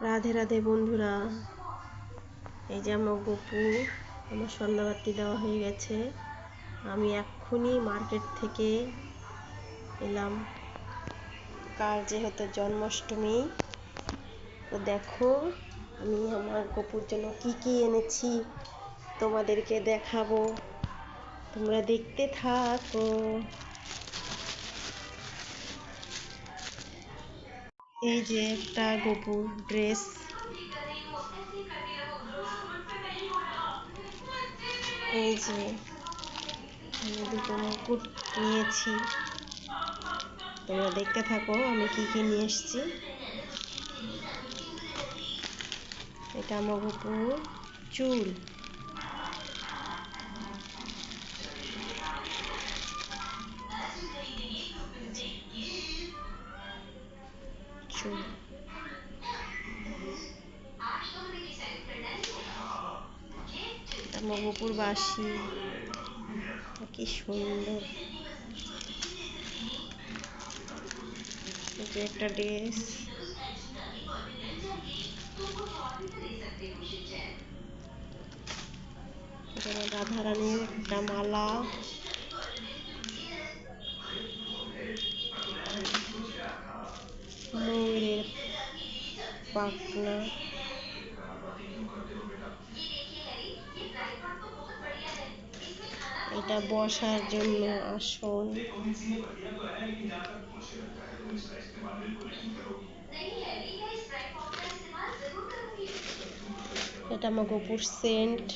রাধে রাধে বন্ধুরা। এই যে আমার গপু, আমার সন্ধ্যাবাতি দেওয়া হয়ে গেছে। আমি এক্ষুনি মার্কেট থেকে এলাম। কাল যেহেতু জন্মাষ্টমী, তো দেখো আমি আমার গপুর জন্য কি কি এনেছি, তোমাদেরকে দেখাবো। তোমরা দেখতে থাকো। এই যে একটা গপুর ড্রেস। এই যে আমি দুটো মুকুট নিয়েছি। তোমরা দেখতে থাকো, আমি কি কি নিয়ে এসেছি। এটা আমার গপুর চুল চুল। এটা বাসি কি সুন্দর। যে একটা ড্রেস। রাধারানীর একটা মালা। ময়ূরের পাখনা। এটা বসার জন্য আসন। এটা আমার গোপুর সেন্ট।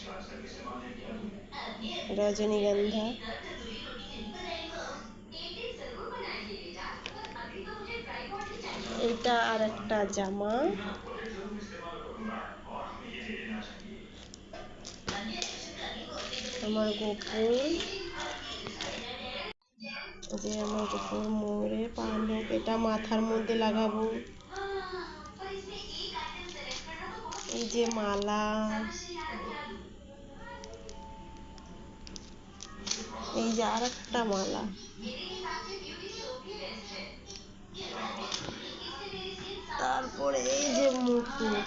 রজনীগন্ধা। এটা আর একটা জামা। আমার গোপুর যে আমার গোপুর মোড়ে পালক এটা মাথার মধ্যে লাগাবো। এই যে মালা। এই যে আর একটা মালা। তারপরে এই যে মুকুট।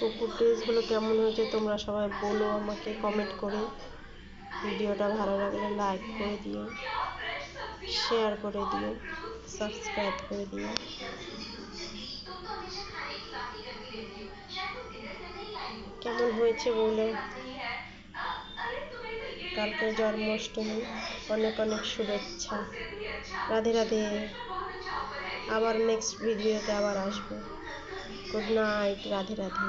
কুকুর ড্রেসগুলো কেমন হয়েছে তোমরা সবাই বলো, আমাকে কমেন্ট করে। ভিডিওটা ভালো লাগলে লাইক করে দিও শেয়ার করে দিও সাবস্ক্রাইব করে দিও। কেমন হয়েছে বলো? কালকে জন্মাষ্টমী। অনেক অনেক শুভেচ্ছা। রাধে রাধে। আবার নেক্সট ভিডিওতে আবার আসব। Good night Radhe Radhe.